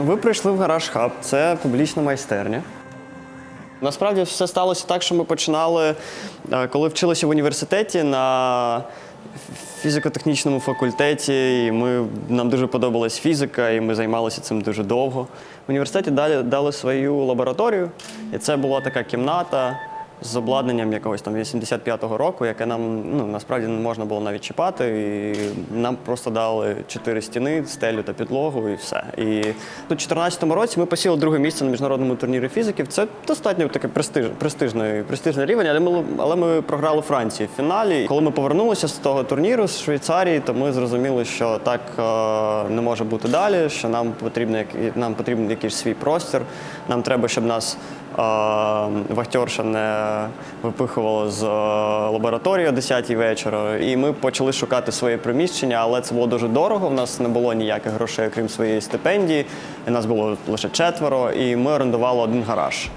Ви прийшли в гараж хаб, це публічна майстерня. Насправді все сталося так, що ми починали, е, коли вчилися в університеті на фізико-технічному факультеті, і ми, нам дуже подобалась фізика, і ми займалися цим дуже довго. В університеті дали, дали свою лабораторію, і це була така кімната з обладнанням якогось там 85-го року, яке нам ну, насправді не можна було навіть чіпати. І нам просто дали чотири стіни, стелю та підлогу, і все. І у 2014 році ми посіли друге місце на міжнародному турнірі фізиків. Це достатньо таке престиж, престижний, престижний рівень, але ми, але ми програли Франції в фіналі. Коли ми повернулися з того турніру з Швейцарії, то ми зрозуміли, що так е, не може бути далі, що нам потрібно, нам потрібен якийсь свій простір. Нам треба, щоб нас е, вахтерша не випихувала з е, лабораторії о 10 вечора. І ми почали шукати своє приміщення, але це було дуже дорого. У нас не було ніяких грошей, окрім своєї стипендії. Нас було лише четверо, і ми орендували один гараж.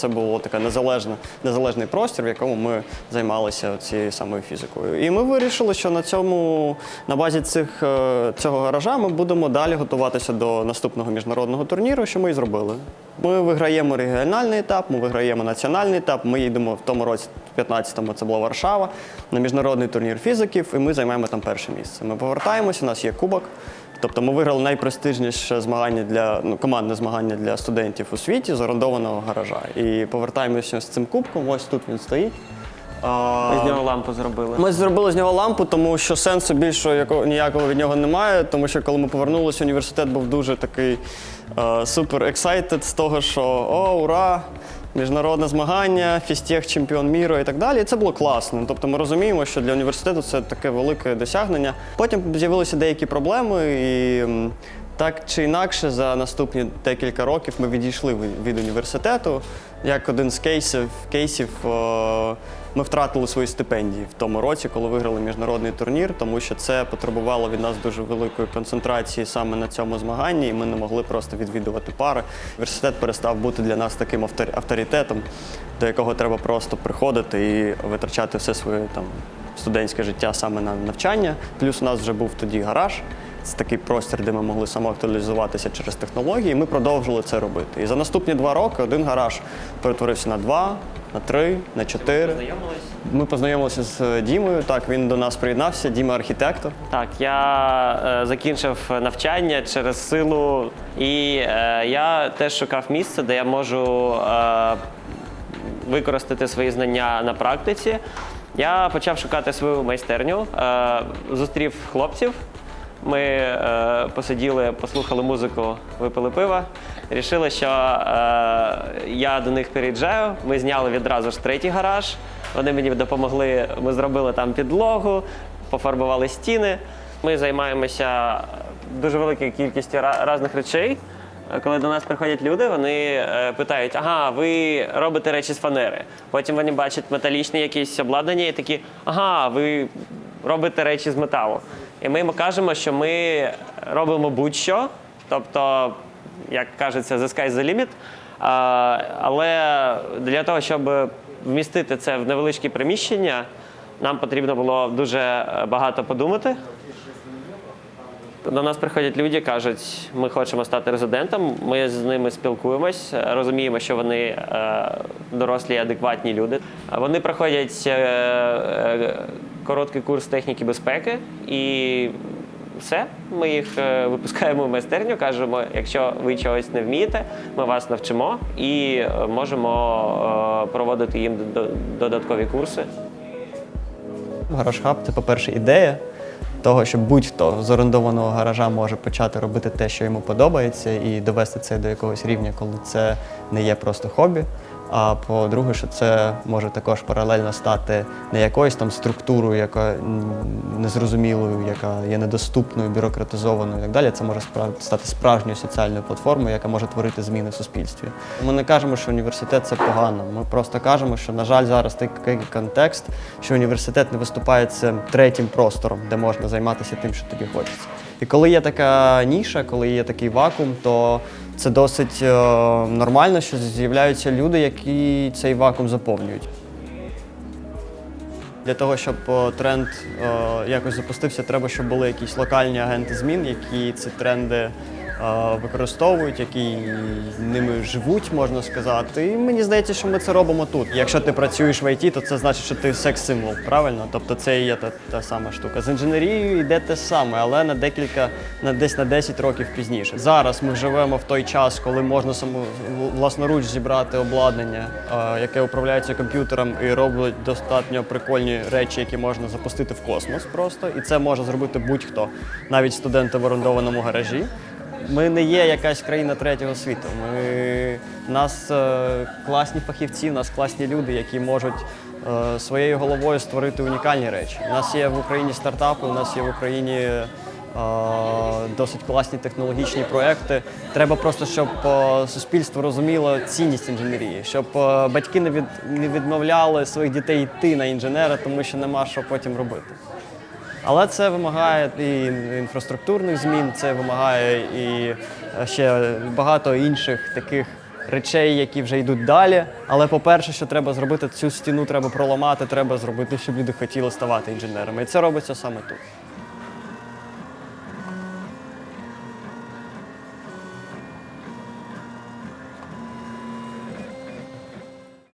Це був така незалежна, незалежний простір, в якому ми займалися цією самою фізикою. І ми вирішили, що на цьому, на базі цих, е, цього гаража ми будемо далі готуватися до наступного міжнародного турніру, що ми і зробили. Ми виграємо регіональний етап, ми виграємо національний етап. Ми їдемо в тому році, в 15-му, це була Варшава, на міжнародний турнір фізиків, і ми займаємо там перше місце. Ми повертаємося, у нас є кубок. Тобто ми виграли найпрестижніше змагання для ну, командне змагання для студентів у світі з орендованого гаража. І повертаємося з цим кубком. Ось тут він стоїть. Ми з нього лампу зробили. Ми зробили з нього лампу, тому що сенсу більшого якого ніякого від нього немає. Тому що коли ми повернулися, університет був дуже такий е, супер ексайтед з того, що о, ура! Міжнародне змагання, фістех, чемпіон міру і так далі. І це було класно. Тобто ми розуміємо, що для університету це таке велике досягнення. Потім з'явилися деякі проблеми, і м, так чи інакше, за наступні декілька років ми відійшли від- університету. Як один з кейсів, кейсів е, ми втратили свої стипендії в тому році, коли виграли міжнародний турнір, тому що це потребувало від нас дуже великої концентрації саме на цьому змаганні, і ми не могли просто відвідувати пари. Університет перестав бути для нас таким автор- авторитетом, до якого треба просто приходити і витрачати все своє там студентське життя саме на навчання. Плюс у нас вже був тоді гараж. Це такий простір, де ми могли самоактуалізуватися через технології. і Ми продовжили це робити. І за наступні два роки один гараж перетворився на два, на три, на чотири. Ми познайомилися з Дімою. Так, він до нас приєднався. Діма архітектор. Так, я е, закінчив навчання через силу, і е, я теж шукав місце, де я можу е, використати свої знання на практиці. Я почав шукати свою майстерню, е, зустрів хлопців. Ми е, посиділи, послухали музику, випили пива. Рішили, що е, я до них переїжджаю. Ми зняли відразу ж третій гараж. Вони мені допомогли. Ми зробили там підлогу, пофарбували стіни. Ми займаємося дуже великою кількістю різних речей. Коли до нас приходять люди, вони е, питають: ага, ви робите речі з фанери. Потім вони бачать металічне якесь обладнання і такі, ага, ви робите речі з металу. І ми йому кажемо, що ми робимо будь-що, тобто, як кажеться, the sky is the limit. Але для того, щоб вмістити це в невеличкі приміщення, нам потрібно було дуже е, багато подумати. До нас приходять люди, кажуть, ми хочемо стати резидентом. Ми з ними спілкуємось, розуміємо, що вони е, дорослі, адекватні люди. Вони проходять е, короткий курс техніки безпеки і все. Ми їх е, випускаємо в майстерню, кажемо, якщо ви чогось не вмієте, ми вас навчимо і е, можемо е, проводити їм до- додаткові курси. Гараж хаб це, по-перше, ідея того, що будь-хто з орендованого гаража може почати робити те, що йому подобається, і довести це до якогось рівня, коли це не є просто хобі. А по-друге, що це може також паралельно стати не якоюсь там структурою, яка незрозумілою, яка є недоступною, бюрократизованою і так далі. Це може стати справжньою соціальною платформою, яка може творити зміни в суспільстві. Ми не кажемо, що університет це погано. Ми просто кажемо, що, на жаль, зараз такий контекст, що університет не виступає цим третім простором, де можна займатися тим, що тобі хочеться. І коли є така ніша, коли є такий вакуум, то це досить е, нормально, що з'являються люди, які цей вакуум заповнюють. Для того, щоб е, тренд е, якось запустився, треба, щоб були якісь локальні агенти змін, які ці тренди використовують, які ними живуть, можна сказати. І мені здається, що ми це робимо тут. Якщо ти працюєш в ІТ, то це значить, що ти секс-символ, правильно? Тобто це є та, та сама штука. З інженерією йде те саме, але на декілька, на десь на 10 років пізніше. Зараз ми живемо в той час, коли можна само власноруч зібрати обладнання, е, яке управляється комп'ютером і робить достатньо прикольні речі, які можна запустити в космос просто. І це може зробити будь-хто, навіть студенти в орендованому гаражі. Ми не є якась країна третього світу. Ми у нас е, класні фахівці, у нас класні люди, які можуть е, своєю головою створити унікальні речі. У нас є в Україні стартапи, у нас є в Україні е, досить класні технологічні проекти. Треба просто, щоб суспільство розуміло цінність інженерії, щоб батьки не відмовляли своїх дітей йти на інженера, тому що нема що потім робити. Але це вимагає і інфраструктурних змін, це вимагає і е, ще багато інших таких речей, які вже йдуть далі. Але по-перше, що треба зробити, цю стіну треба проламати, треба зробити, щоб люди хотіли ставати інженерами. І це робиться саме тут.